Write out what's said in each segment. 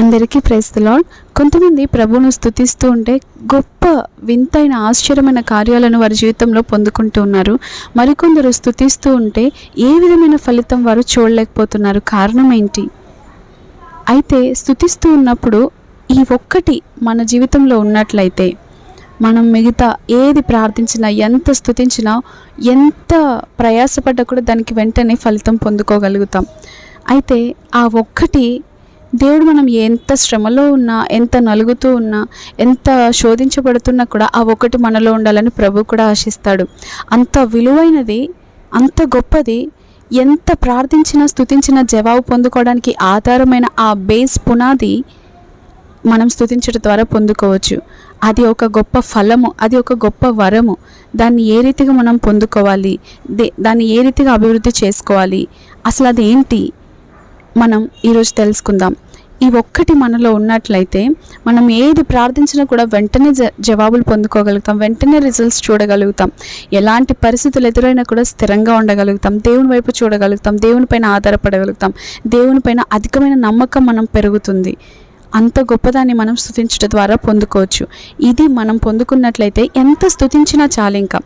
అందరికీ ప్రేస్తలాడ్ కొంతమంది ప్రభువును స్థుతిస్తూ ఉంటే గొప్ప వింతైన ఆశ్చర్యమైన కార్యాలను వారి జీవితంలో పొందుకుంటూ ఉన్నారు. మరికొందరు స్థుతిస్తూ ఉంటే ఏ విధమైన ఫలితం వారు చూడలేకపోతున్నారు? కారణం ఏంటి? అయితే స్థుతిస్తూ ఉన్నప్పుడు ఈ ఒక్కటి మన జీవితంలో ఉన్నట్లయితే మనం మిగతా ఏది ప్రార్థించినా ఎంత స్థుతించినా ఎంత ప్రయాసపడ్డా కూడా దానికి వెంటనే ఫలితం పొందుకోగలుగుతాం. అయితే ఆ ఒక్కటి దేవుడు మనం ఎంత శ్రమలో ఉన్నా ఎంత నలుగుతూ ఉన్నా ఎంత శోధించబడుతున్నా కూడా ఆ ఒకటి మనలో ఉండాలని ప్రభు కూడా ఆశిస్తాడు. అంత విలువైనది అంత గొప్పది ఎంత ప్రార్థించినా స్థుతించినా జవాబు పొందుకోవడానికి ఆధారమైన ఆ బేస్ పునాది మనం స్థుతించడం ద్వారా పొందుకోవచ్చు. అది ఒక గొప్ప ఫలము అది ఒక గొప్ప వరము. దాన్ని ఏ రీతిగా మనం పొందుకోవాలి? దే దాన్ని ఏ రీతిగా అభివృద్ధి చేసుకోవాలి? అసలు అది ఏంటి? మనం ఈరోజు తెలుసుకుందాం. ఈ ఒక్కటి మనలో ఉన్నట్లయితే మనం ఏది ప్రార్థించినా కూడా వెంటనే జ జవాబులు పొందుకోగలుగుతాం. వెంటనే రిజల్ట్స్ చూడగలుగుతాం. ఎలాంటి పరిస్థితులు ఎదురైనా కూడా స్థిరంగా ఉండగలుగుతాం. దేవుని వైపు చూడగలుగుతాం. దేవునిపైన ఆధారపడగలుగుతాం. దేవునిపైన అధికమైన నమ్మకం మనం పెరుగుతుంది. అంత గొప్పదాన్ని మనం స్థుతించడం ద్వారా పొందుకోవచ్చు. ఇది మనం పొందుకున్నట్లయితే ఎంత స్థుతించినా చాలు ఇంకా.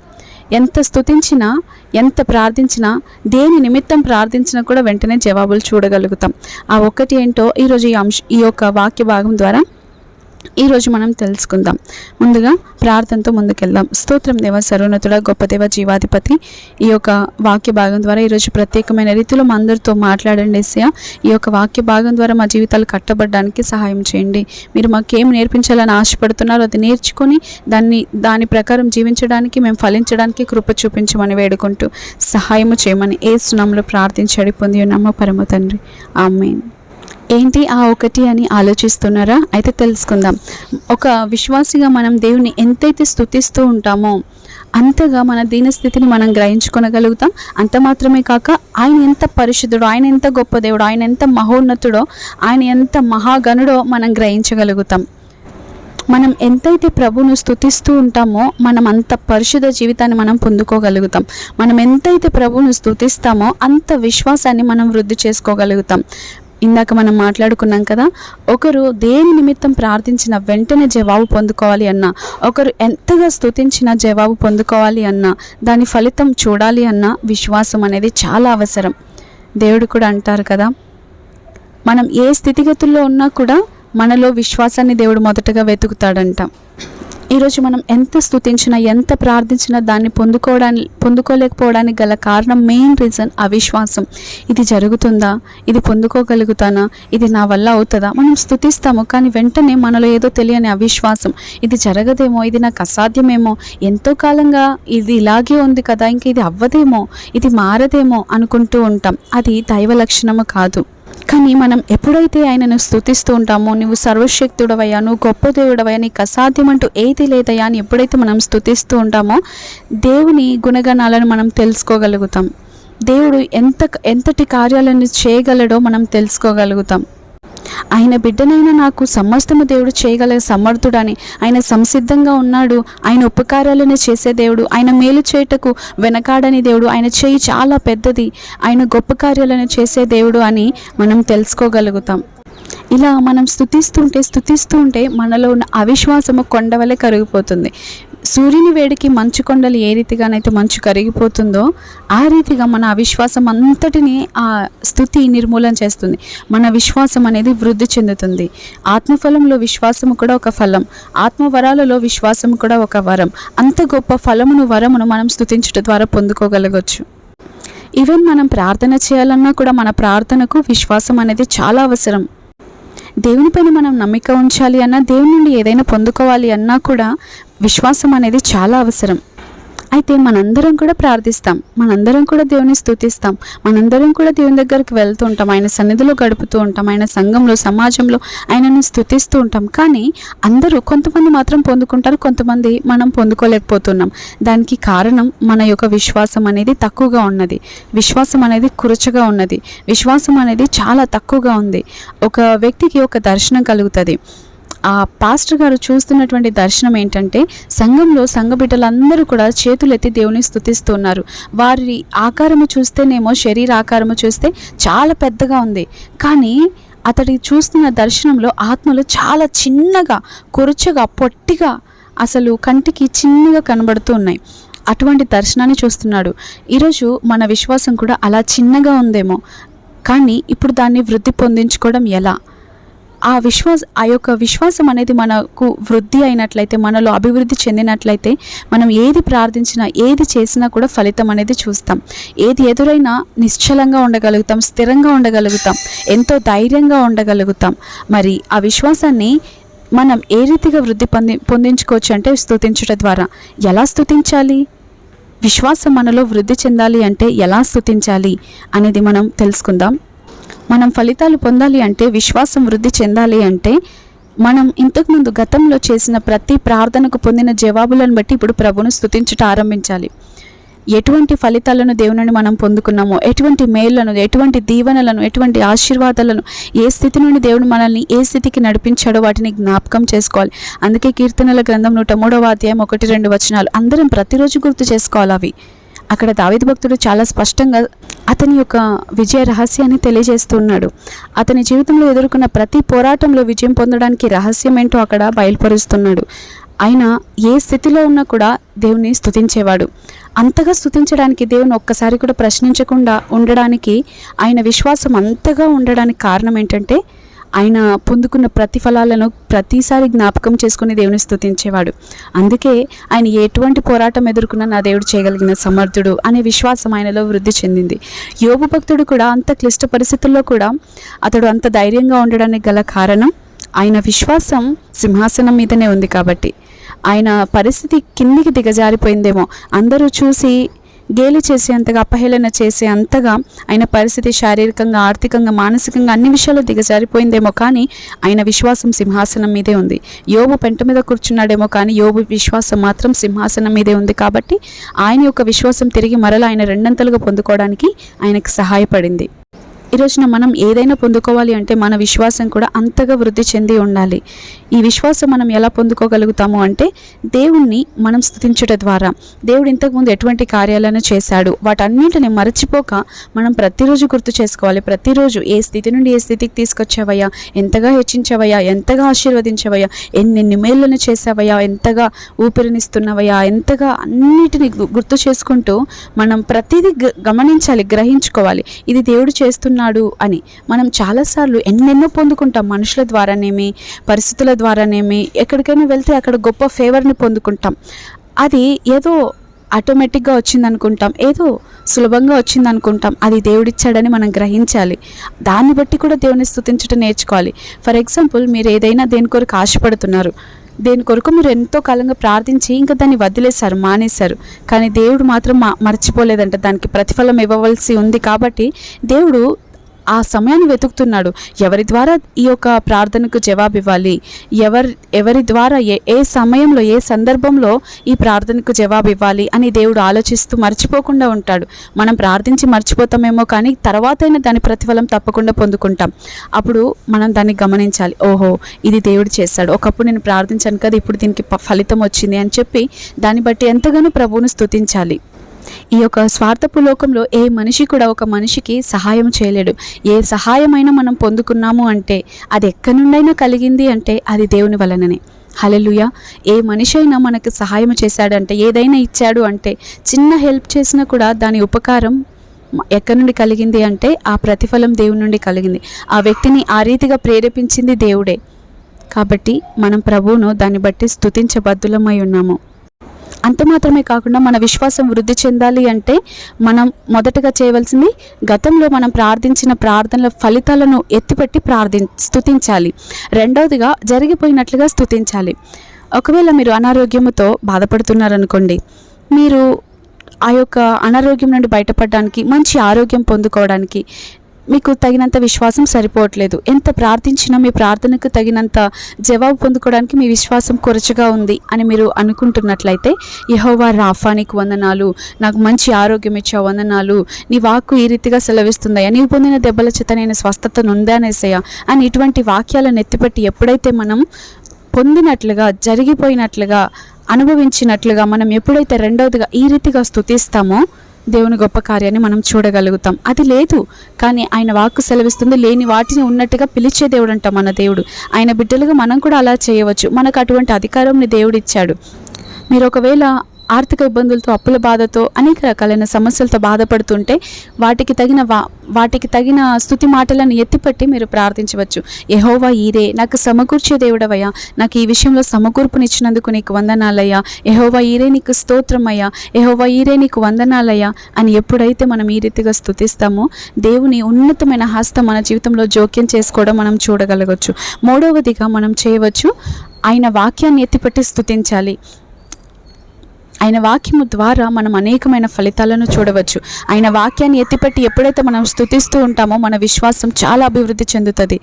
ఎంత స్తుతించినా ఎంత ప్రార్థించినా దేని నిమిత్తం ప్రార్థించినా కూడా వెంటనే జవాబులు చూడగలుగుతాం. ఆ ఒక్కటి ఏంటో ఈరోజు ఈ అంశ ఈ యొక్క వాక్య భాగం ద్వారా ఈరోజు మనం తెలుసుకుందాం. ముందుగా ప్రార్థనతో ముందుకెళ్దాం. స్తోత్రం దేవ సర్వోన్నతుడ గొప్ప దేవ జీవాధిపతి. ఈ యొక్క వాక్య భాగం ద్వారా ఈరోజు ప్రత్యేకమైన రీతిలో మా అందరితో మాట్లాడండి ఎస్సయ ఈ యొక్క వాక్య భాగం ద్వారా మా జీవితాలు కట్టబడడానికి సహాయం చేయండి. మీరు మాకేం నేర్పించాలని ఆశపడుతున్నారో అది నేర్చుకొని దాన్ని దాని ప్రకారం జీవించడానికి మేము ఫలించడానికి కృప చూపించమని వేడుకుంటూ సహాయము చేయమని ఏ సునాంలో ప్రార్థించడి పొంది ఉన్నామో. పరమ తండ్రి. ఆమెన్. ఏంటి ఆ ఒకటి అని ఆలోచిస్తున్నారా? అయితే తెలుసుకుందాం. ఒక విశ్వాసిగా మనం దేవుని ఎంతైతే స్థుతిస్తూ ఉంటామో అంతగా మన దీనస్థితిని మనం గ్రహించుకొనగలుగుతాం. అంత మాత్రమే కాక ఆయన ఎంత పరిశుద్ధుడు ఆయన ఎంత గొప్ప దేవుడు ఆయన ఎంత మహోన్నతుడో ఆయన ఎంత మహాగణుడో మనం గ్రహించగలుగుతాం. మనం ఎంతైతే ప్రభువును స్థుతిస్తూ ఉంటామో మనం అంత పరిశుద్ధ జీవితాన్ని మనం పొందుకోగలుగుతాం. మనం ఎంతైతే ప్రభువును స్థుతిస్తామో అంత విశ్వాసాన్ని మనం వృద్ధి చేసుకోగలుగుతాం. ఇందాక మనం మాట్లాడుకున్నాం కదా ఒకరు దేని నిమిత్తం ప్రార్థించిన వెంటనే జవాబు పొందుకోవాలి అన్న ఒకరు ఎంతగా స్తుతించిన జవాబు పొందుకోవాలి అన్న దాని ఫలితం చూడాలి అన్న విశ్వాసం అనేది చాలా అవసరం. దేవుడు కూడా అంటారు కదా మనం ఏ స్థితిగతుల్లో ఉన్నా కూడా మనలో విశ్వాసాన్ని దేవుడు మొదటగా వెతుకుతాడంట. ఈరోజు మనం ఎంత స్థుతించినా ఎంత ప్రార్థించినా దాన్ని పొందుకోవడానికి పొందుకోలేకపోవడానికి గల కారణం మెయిన్ రీజన్ అవిశ్వాసం. ఇది జరుగుతుందా? ఇది పొందుకోగలుగుతానా? ఇది నా వల్ల అవుతుందా? మనం స్థుతిస్తాము కానీ వెంటనే మనలో ఏదో తెలియని అవిశ్వాసం. ఇది జరగదేమో? ఇది నాకు అసాధ్యమేమో? ఎంతో కాలంగా ఇది ఇలాగే ఉంది కదా ఇంక ఇది అవ్వదేమో? ఇది మారదేమో? అనుకుంటూ ఉంటాం. అది దైవ లక్షణము కాదు. కానీ మనం ఎప్పుడైతే ఆయనను స్థుతిస్తూ ఉంటామో నువ్వు సర్వశక్తుడవయ్యా నువ్వు గొప్ప దేవుడవయ్యా నీకు అసాధ్యమంటూ ఏది లేదయ్యా అని ఎప్పుడైతే మనం స్థుతిస్తూ ఉంటామో దేవుని గుణగణాలను మనం తెలుసుకోగలుగుతాం. దేవుడు ఎంత ఎంతటి కార్యాలను చేయగలడో మనం తెలుసుకోగలుగుతాం. ఆయన బిడ్డనైనా నాకు సమస్తము దేవుడు చేయగల సమర్థుడని. ఆయన సంసిద్ధంగా ఉన్నాడు. ఆయన ఉపకారాలను చేసే దేవుడు. ఆయన మేలు చేయుటకు వెనకాడని దేవుడు. ఆయన చేయి చాలా పెద్దది. ఆయన గొప్ప కార్యాలను చేసే దేవుడు అని మనం తెలుసుకోగలుగుతాం. ఇలా మనం స్థుతిస్తుంటే స్థుతిస్తూ ఉంటే మనలో ఉన్న అవిశ్వాసము కొండవలే కరిగిపోతుంది. సూర్యుని వేడికి మంచు కొండలు ఏ రీతిగానైతే మంచు కరిగిపోతుందో ఆ రీతిగా మన అవిశ్వాసం అంతటిని ఆ స్థుతి నిర్మూలన చేస్తుంది. మన విశ్వాసం అనేది వృద్ధి చెందుతుంది. ఆత్మఫలంలో విశ్వాసము కూడా ఒక ఫలం. ఆత్మవరాలలో విశ్వాసం కూడా ఒక వరం. అంత గొప్ప ఫలమును వరమును మనం స్థుతించడం ద్వారా పొందుకోగలగచ్చు. ఈవెన్ మనం ప్రార్థన చేయాలన్నా కూడా మన ప్రార్థనకు విశ్వాసం అనేది చాలా అవసరం. దేవునిపైన మనం నమ్మిక ఉంచాలి అన్నా దేవుని నుండి ఏదైనా పొందుకోవాలి అన్నా కూడా విశ్వాసం అనేది చాలా అవసరం. అయితే మనందరం కూడా ప్రార్థిస్తాం. మనందరం కూడా దేవుని స్థుతిస్తాం. మనందరం కూడా దేవుని దగ్గరికి వెళ్తూ ఉంటాం. ఆయన సన్నిధిలో గడుపుతూ ఉంటాం. ఆయన సంఘంలో సమాజంలో ఆయనను స్థుతిస్తూ ఉంటాం. కానీ అందరూ కొంతమంది మాత్రం పొందుకుంటారు. కొంతమంది మనం పొందుకోలేకపోతున్నాం. దానికి కారణం మన యొక్క విశ్వాసం అనేది తక్కువగా ఉన్నది. విశ్వాసం అనేది కురచగా ఉన్నది. విశ్వాసం అనేది చాలా తక్కువగా ఉంది. ఒక వ్యక్తికి ఒక దర్శనం కలుగుతుంది. ఆ పాస్టర్ గారు చూస్తున్నటువంటి దర్శనం ఏంటంటే సంఘంలో సంఘ బిడ్డలందరూ కూడా చేతులెత్తి దేవుని స్థుతిస్తున్నారు వారి ఆకారము చూస్తేనేమో శరీర ఆకారము చూస్తే చాలా పెద్దగా ఉంది. కానీ అతడి చూస్తున్న దర్శనంలో ఆత్మలు చాలా చిన్నగా కురుచగా పొట్టిగా అసలు కంటికి చిన్నగా కనబడుతూ ఉన్నాయి. అటువంటి దర్శనాన్ని చూస్తున్నాడు. ఈరోజు మన విశ్వాసం కూడా అలా చిన్నగా ఉందేమో. కానీ ఇప్పుడు దాన్ని వృద్ధి పొందించుకోవడం ఎలా? ఆ విశ్వాస ఆ యొక్క విశ్వాసం అనేది మనకు వృద్ధి అయినట్లయితే మనలో అభివృద్ధి చెందినట్లయితే మనం ఏది ప్రార్థించినా ఏది చేసినా కూడా ఫలితం అనేది చూస్తాం. ఏది ఎదురైనా నిశ్చలంగా ఉండగలుగుతాం స్థిరంగా ఉండగలుగుతాం ఎంతో ధైర్యంగా ఉండగలుగుతాం. మరి ఆ విశ్వాసాన్ని మనం ఏ రీతిగా వృద్ధి పొంది పొందించుకోవచ్చు అంటే స్థుతించుట ద్వారా. ఎలా స్థుతించాలి విశ్వాసం మనలో వృద్ధి చెందాలి అంటే ఎలా స్థుతించాలి అనేది మనం తెలుసుకుందాం. మనం ఫలితాలు పొందాలి అంటే విశ్వాసం వృద్ధి చెందాలి అంటే మనం ఇంతకుముందు గతంలో చేసిన ప్రతి ప్రార్థనకు పొందిన జవాబులను బట్టి ఇప్పుడు ప్రభును స్థుతించుట ఆరంభించాలి. ఎటువంటి ఫలితాలను దేవుని మనం పొందుకున్నామో ఎటువంటి మేళ్ళను ఎటువంటి దీవెనలను ఎటువంటి ఆశీర్వాదాలను ఏ స్థితి నుండి దేవుడు మనల్ని ఏ స్థితికి నడిపించాడో వాటిని జ్ఞాపకం చేసుకోవాలి. అందుకే కీర్తనల గ్రంథం నూట మూడవ అధ్యాయం ఒకటి రెండు వచనాలు అందరం ప్రతిరోజు గుర్తు చేసుకోవాలి అవి. అక్కడ దావిద భక్తుడు చాలా స్పష్టంగా అతని యొక్క విజయ రహస్యాన్ని తెలియజేస్తున్నాడు. అతని జీవితంలో ఎదుర్కొన్న ప్రతి పోరాటంలో విజయం పొందడానికి రహస్యం ఏంటో అక్కడ బయలుపరుస్తున్నాడు. ఆయన ఏ స్థితిలో ఉన్నా కూడా దేవుని స్తుతించేవాడు. అంతగా స్తుతించడానికి దేవుని ఒక్కసారి కూడా ప్రశ్నించకుండా ఉండడానికి ఆయన విశ్వాసం అంతగా ఉండడానికి కారణం ఏంటంటే ఆయన పొందుకున్న ప్రతిఫలాలను ప్రతిసారి జ్ఞాపకం చేసుకుని దేవుని స్థుతించేవాడు అందుకే ఆయన ఎటువంటి పోరాటం ఎదుర్కొన్నా నా దేవుడు చేయగలిగిన సమర్థుడు అనే విశ్వాసం ఆయనలో వృద్ధి చెందింది. యోగు భక్తుడు కూడా అంత క్లిష్ట పరిస్థితుల్లో కూడా అతడు అంత ధైర్యంగా ఉండడానికి గల కారణం ఆయన విశ్వాసం సింహాసనం మీదనే ఉంది కాబట్టి. ఆయన పరిస్థితి కిందికి దిగజారిపోయిందేమో. అందరూ చూసి గేలి చేసే అంతగా అపహేళన చేసే అంతగా ఆయన పరిస్థితి శారీరకంగా ఆర్థికంగా మానసికంగా అన్ని విషయాలు దిగజారిపోయిందేమో కానీ ఆయన విశ్వాసం సింహాసనం మీదే ఉంది. యోబు పెంట మీద కూర్చున్నాడేమో కానీ యోబు విశ్వాసం మాత్రం సింహాసనం మీదే ఉంది కాబట్టి ఆయన యొక్క విశ్వాసం తిరిగి మరలా ఆయన రెండంతలుగా పొందుకోవడానికి ఆయనకు సహాయపడింది. ఈ రోజున మనం ఏదైనా పొందుకోవాలి అంటే మన విశ్వాసం కూడా అంతగా వృద్ధి చెంది ఉండాలి. ఈ విశ్వాసం మనం ఎలా పొందుకోగలుగుతాము అంటే దేవుణ్ణి మనం స్థుతించడం ద్వారా. దేవుడు ఇంతకుముందు ఎటువంటి కార్యాలను చేశాడు? వాటన్నింటిని మరచిపోక మనం ప్రతిరోజు గుర్తు చేసుకోవాలి. ప్రతిరోజు ఏ స్థితి నుండి ఏ స్థితికి తీసుకొచ్చావయ్యా? ఎంతగా హెచ్చించవయ్యా? ఎంతగా ఆశీర్వదించవయ్యా? ఎన్నెన్ని మేళ్ళను చేసావయ్యా ఎంతగా ఊపిరినిస్తున్నవయ్యా? ఎంతగా అన్నిటిని గుర్తు చేసుకుంటూ మనం ప్రతిదీ గ- గమనించాలి గ్రహించుకోవాలి. ఇది దేవుడు చేస్తున్న చేస్తున్నాడు అని మనం చాలాసార్లు ఎన్నెన్నో పొందుకుంటాం మనుషుల ద్వారానేమి పరిస్థితుల ద్వారానేమి ఎక్కడికైనా వెళ్తే అక్కడ గొప్ప ఫేవర్ని పొందుకుంటాం. అది ఏదో ఆటోమేటిక్గా వచ్చింది అనుకుంటాం ఏదో సులభంగా వచ్చింది అనుకుంటాం అది దేవుడిచ్చాడని మనం గ్రహించాలి. దాన్ని బట్టి కూడా దేవుని స్థుతించడం నేర్చుకోవాలి. ఫర్ ఎగ్జాంపుల్ మీరు ఏదైనా దేని కొరకు ఆశపడుతున్నారు దేని కొరకు మీరు ఎంతో కాలంగా ప్రార్థించి ఇంకా దాన్ని వదిలేశారు మానేశారు కానీ దేవుడు మాత్రం మర్చిపోలేదంట దానికి ప్రతిఫలం ఇవ్వవలసి ఉంది కాబట్టి దేవుడు ఆ సమయాన్ని వెతుకుతున్నాడు. ఎవరి ద్వారా ఈ యొక్క ప్రార్థనకు జవాబు ఇవ్వాలి ఎవరి ఎవరి ద్వారా ఏ ఏ సమయంలో ఏ సందర్భంలో ఈ ప్రార్థనకు జవాబు ఇవ్వాలి అని దేవుడు ఆలోచిస్తూ మర్చిపోకుండా ఉంటాడు. మనం ప్రార్థించి మర్చిపోతామేమో కానీ తర్వాతైనా దాని ప్రతిఫలం తప్పకుండా పొందుకుంటాం. అప్పుడు మనం దాన్ని గమనించాలి. ఓహో ఇది దేవుడు చేశాడు. ఒకప్పుడు నేను ప్రార్థించాను కదా ఇప్పుడు దీనికి ఫలితం వచ్చింది అని చెప్పి దాన్ని బట్టి ఎంతగానో ప్రభువును స్తుతించాలి. ఈ యొక్క స్వార్థపు లోకంలో ఏ మనిషి కూడా ఒక మనిషికి సహాయం చేయలేడు. ఏ సహాయమైనా మనం పొందుకున్నాము అంటే అది ఎక్కడి నుండైనా కలిగింది అంటే అది దేవుని వలననే. హలెలుయ ఏ మనిషి అయినా మనకు సహాయం చేశాడంటే ఏదైనా ఇచ్చాడు అంటే చిన్న హెల్ప్ చేసినా కూడా దాని ఉపకారం ఎక్కడి నుండి కలిగింది అంటే ఆ ప్రతిఫలం దేవుని నుండి కలిగింది. ఆ వ్యక్తిని ఆ రీతిగా ప్రేరేపించింది దేవుడే. కాబట్టి మనం ప్రభువును దాన్ని బట్టి స్థుతించబద్దులమై ఉన్నాము. అంత మాత్రమే కాకుండా మన విశ్వాసం వృద్ధి చెందాలి అంటే మనం మొదటగా చేయవలసింది గతంలో మనం ప్రార్థించిన ప్రార్థనల ఫలితాలను ఎత్తిపెట్టి ప్రార్థి స్తుతించాలి. రెండవదిగా జరిగిపోయినట్లుగా స్థుతించాలి ఒకవేళ మీరు అనారోగ్యముతో బాధపడుతున్నారనుకోండి మీరు ఆ యొక్క అనారోగ్యం నుండి బయటపడడానికి మంచి ఆరోగ్యం పొందుకోవడానికి మీకు తగినంత విశ్వాసం సరిపోవట్లేదు. ఎంత ప్రార్థించినా మీ ప్రార్థనకు తగినంత జవాబు పొందుకోవడానికి మీ విశ్వాసం కొరచగా ఉంది అని మీరు అనుకుంటున్నట్లయితే యహోవా రాఫా నీకు వందనాలు నాకు మంచి ఆరోగ్యం ఇచ్చే వందనాలు నీ వాక్కు ఈ రీతిగా సెలవిస్తుందయ్యా. నీవు పొందిన దెబ్బల చేత నేను స్వస్థత నొందానేసయ్యా అని ఇటువంటి వాక్యాలను ఎత్తిపెట్టి ఎప్పుడైతే మనం పొందినట్లుగా జరిగిపోయినట్లుగా అనుభవించినట్లుగా మనం ఎప్పుడైతే రెండవదిగా ఈ రీతిగా స్థుతిస్తామో దేవుని గొప్ప కార్యాన్ని మనం చూడగలుగుతాం. అది లేదు కానీ ఆయన వాక్కు సెలవిస్తుంది లేని వాటిని ఉన్నట్టుగా పిలిచే దేవుడు అంట మన దేవుడు. ఆయన బిడ్డలుగా మనం కూడా అలా చేయవచ్చు. మనకు అటువంటి అధికారంని దేవుడిచ్చాడు మీరు ఒకవేళ ఆర్థిక ఇబ్బందులతో అప్పుల బాధతో అనేక రకాలైన సమస్యలతో బాధపడుతుంటే వాటికి తగిన వా వాటికి తగిన స్థుతి మాటలను ఎత్తిపట్టి మీరు ప్రార్థించవచ్చు. యహోవా ఈరే నాకు సమకూర్చే దేవుడవయ్యా నాకు ఈ విషయంలో సమకూర్పునిచ్చినందుకు నీకు వందనాలయ్యా. యహోవా ఈరే నీకు స్తోత్రమయ్యా. యహోవా ఈరే నీకు వందనాలయ్యా. అని ఎప్పుడైతే మనం ఈ రీతిగా స్థుతిస్తామో దేవుని ఉన్నతమైన హస్తం మన జీవితంలో జోక్యం చేసుకోవడం మనం చూడగలగచ్చు. మూడవదిగా మనం చేయవచ్చు ఆయన వాక్యాన్ని ఎత్తిపట్టి స్థుతించాలి ఆయన వాక్యము ద్వారా మనం అనేకమైన ఫలితాలను చూడవచ్చు. ఆయన వాక్యాన్ని ఎత్తిపెట్టి ఎప్పుడైతే మనం స్థుతిస్తూ ఉంటామో మన విశ్వాసం చాలా అభివృద్ధి చెందుతుంది.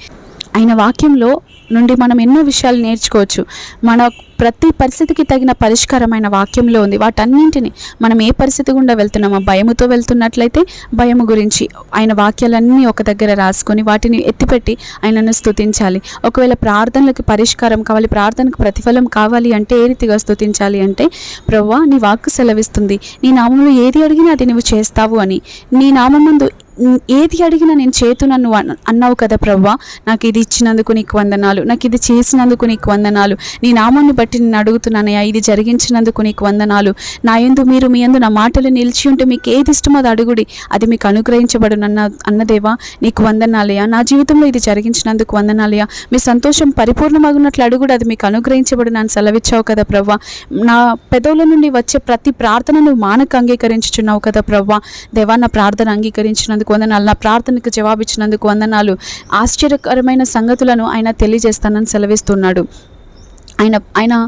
ఆయన వాక్యంలో నుండి మనం ఎన్నో విషయాలు నేర్చుకోవచ్చు. మన ప్రతి పరిస్థితికి తగిన పరిష్కారమైన వాక్యంలో ఉంది. వాటన్నింటిని మనం ఏ పరిస్థితి గుండా వెళ్తున్నామో భయముతో వెళ్తున్నట్లయితే భయము గురించి ఆయన వాక్యాలన్నీ ఒక దగ్గర రాసుకొని వాటిని ఎత్తిపెట్టి ఆయనను స్తుతించాలి. ఒకవేళ ప్రార్థనలకు పరిష్కారం కావాలి ప్రార్థనకు ప్రతిఫలం కావాలి అంటే ఏ రీతిగా స్తుతించాలి అంటే ప్రవ్వా నీ వాక్కు సెలవిస్తుంది. నీ నామంలో ఏది అడిగినా అది నువ్వు చేస్తావు అని. నీ నామందు ఏది అడిగినా నేను చేతున నువ్వు అన్నావు కదా ప్రవ్వా నాకు ఇది ఇచ్చినందుకు నీకు వందనాలు నాకు ఇది చేసినందుకు నీకు వందనాలు. నీ నామాన్ని బట్టి నేను అడుగుతున్నానయ్యా ఇది జరిగించినందుకు నీకు వందనాలు. నా యందు మీరు మీ యందు నా మాటలు నిలిచి ఉంటే మీకు ఏది ఇష్టమో అది అడుగుడి. అది మీకు అనుగ్రహించబడు అన్న అన్నదేవా నీకు వందనాలయ్యా నా జీవితంలో ఇది జరిగించినందుకు వందనాలయ్యా మీ సంతోషం పరిపూర్ణమగునట్లు అడుగుడు. అది మీకు అనుగ్రహించబడు నన్ను సెలవిచ్చావు కదా ప్రవ్వా. నా పెదవుల నుండి వచ్చే ప్రతి ప్రార్థనను మానక అంగీకరించుచున్నావు కదా ప్రవ్వా. దేవా నా ప్రార్థన అంగీకరించినందుకు వందనాలు. నా ప్రార్థనకు జవాబిచ్చినందుకు వందనాలు. ఆశ్చర్యకరమైన సంగతులను ఆయన తెలియజేస్తానని సెలవిస్తున్నాడు. ఆయన ఆయన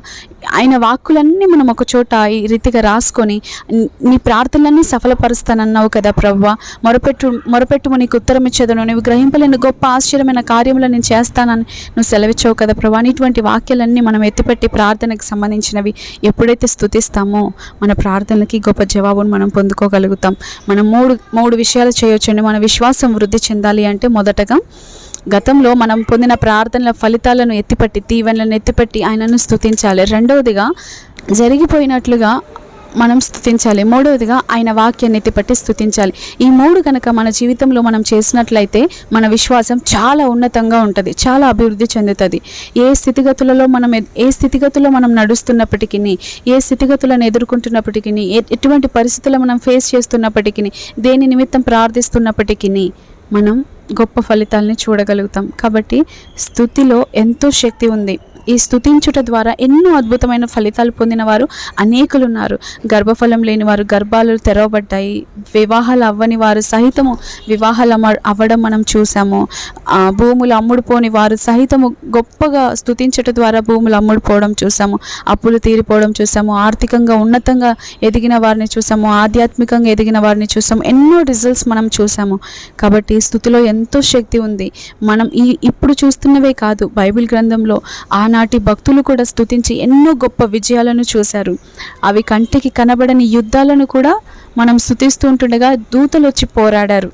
ఆయన వాక్కులన్నీ మనం ఒక చోట ఈ రీతిగా రాసుకొని నీ- ప్రార్థనలన్నీ సఫలపరుస్తానన్నావు కదా ప్రవ్వ. మొరపెట్టు మొరపెట్టుము నీకు ఉత్తరం ఇచ్చేదను. నువ్వు గ్రహింపలేని గొప్ప ఆశ్చర్యమైన కార్యములు నేను చేస్తానని నువ్వు సెలవిచ్చావు కదా ప్రభా ఇటువంటి వాక్యాలన్నీ మనం ఎత్తిపెట్టి ప్రార్థనకు సంబంధించినవి ఎప్పుడైతే స్థుతిస్తామో మన ప్రార్థనలకి గొప్ప జవాబును మనం పొందుకోగలుగుతాం. మనం మూడు మూడు విషయాలు చేయొచ్చండి. మన విశ్వాసం వృద్ధి చెందాలి అంటే మొదటగా గతంలో మనం పొందిన ప్రార్థనల ఫలితాలను ఎత్తిపట్టి తీవెనలను ఎత్తిపట్టి ఆయనను స్థుతించాలి రెండవదిగా జరిగిపోయినట్లుగా మనం స్థుతించాలి మూడవదిగా ఆయన వాక్యాన్ని ఎత్తిపట్టి స్థుతించాలి ఈ మూడు కనుక మన జీవితంలో మనం చేసినట్లయితే మన విశ్వాసం చాలా ఉన్నతంగా ఉంటుంది చాలా అభివృద్ధి చెందుతుంది. ఏ స్థితిగతులలో మనం ఏ స్థితిగతుల్లో మనం నడుస్తున్నప్పటికీ ఏ స్థితిగతులను ఎదుర్కొంటున్నప్పటికీ ఎటువంటి పరిస్థితులు మనం ఫేస్ చేస్తున్నప్పటికీ దేని నిమిత్తం ప్రార్థిస్తున్నప్పటికీ మనం గొప్ప ఫలితాలని చూడగలుగుతాం. కాబట్టి స్థుతిలో ఎంతో శక్తి ఉంది. ఈ స్థుతించుట ద్వారా ఎన్నో అద్భుతమైన ఫలితాలు పొందిన వారు అనేకులు ఉన్నారు గర్భఫలం లేని వారు గర్భాలు తెరవబడ్డాయి. వివాహాలు అవ్వని వారు సహితము వివాహాలు అవ్వడం మనం చూసాము భూములు అమ్ముడుపోని వారు సహితము గొప్పగా స్థుతించుట ద్వారా భూములు అమ్ముడుపోవడం చూసాము అప్పులు తీరిపోవడం చూసాము ఆర్థికంగా ఉన్నతంగా ఎదిగిన వారిని చూసాము ఆధ్యాత్మికంగా ఎదిగిన వారిని చూసాము ఎన్నో రిజల్ట్స్ మనం చూసాము కాబట్టి స్థుతిలో ఎంతో శక్తి ఉంది. మనం ఈ ఇప్పుడు చూస్తున్నవే కాదు. బైబిల్ గ్రంథంలో ఆనాటి భక్తులు కూడా స్థుతించి ఎన్నో గొప్ప విజయాలను చూశారు. అవి కంటికి కనబడని యుద్ధాలను కూడా మనం స్థుతిస్తూ ఉంటుండగా దూతలు వచ్చి పోరాడారు.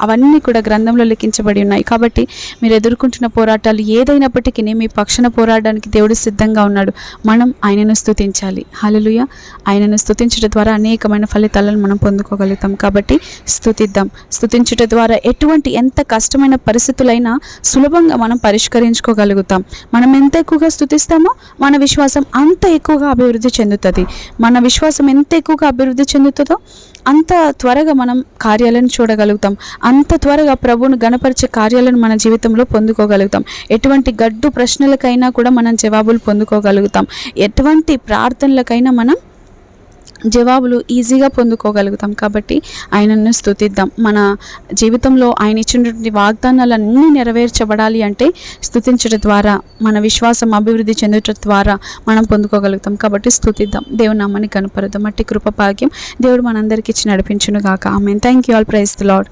అవన్నీ కూడా గ్రంథంలో లిఖించబడి ఉన్నాయి. కాబట్టి మీరు ఎదుర్కొంటున్న పోరాటాలు ఏదైనప్పటికీ మీ పక్షణ పోరాడడానికి దేవుడు సిద్ధంగా ఉన్నాడు. మనం ఆయనను స్థుతించాలి హల్లెలూయా. ఆయనను స్తుతించడం ద్వారా అనేకమైన ఫలితాలను మనం పొందుకోగలుగుతాం. కాబట్టి స్థుతిద్దాం స్థుతించుట ద్వారా ఎటువంటి ఎంత కష్టమైన పరిస్థితులైనా సులభంగా మనం పరిష్కరించుకోగలుగుతాం. మనం ఎంత ఎక్కువగా స్థుతిస్తామో మన విశ్వాసం అంత ఎక్కువగా అభివృద్ధి చెందుతుంది. మన విశ్వాసం ఎంత ఎక్కువగా అభివృద్ధి చెందుతుందో అంత త్వరగా మనం కార్యాలను చూడగలుగుతాం. అంత త్వరగా ప్రభువును గణపరిచే కార్యాలను మన జీవితంలో పొందుకోగలుగుతాం. ఎటువంటి గడ్డు ప్రశ్నలకైనా కూడా మనం జవాబులు పొందుకోగలుగుతాం. ఎటువంటి ప్రార్థనలకైనా మనం జవాబులు ఈజీగా పొందుకోగలుగుతాం కాబట్టి ఆయనను స్థుతిద్దాం మన జీవితంలో ఆయన ఇచ్చినటువంటి వాగ్దానాలన్నీ నెరవేర్చబడాలి అంటే స్థుతించడం ద్వారా మన విశ్వాసం అభివృద్ధి చెందటం ద్వారా మనం పొందుకోగలుగుతాం కాబట్టి స్థుతిద్దాం దేవుని నామాన్ని కనపరుద్దాం మట్టి కృప భాగ్యం దేవుడు మనందరికీ ఇచ్చి నడిపించును గాక ఆమె thank you all praise the Lord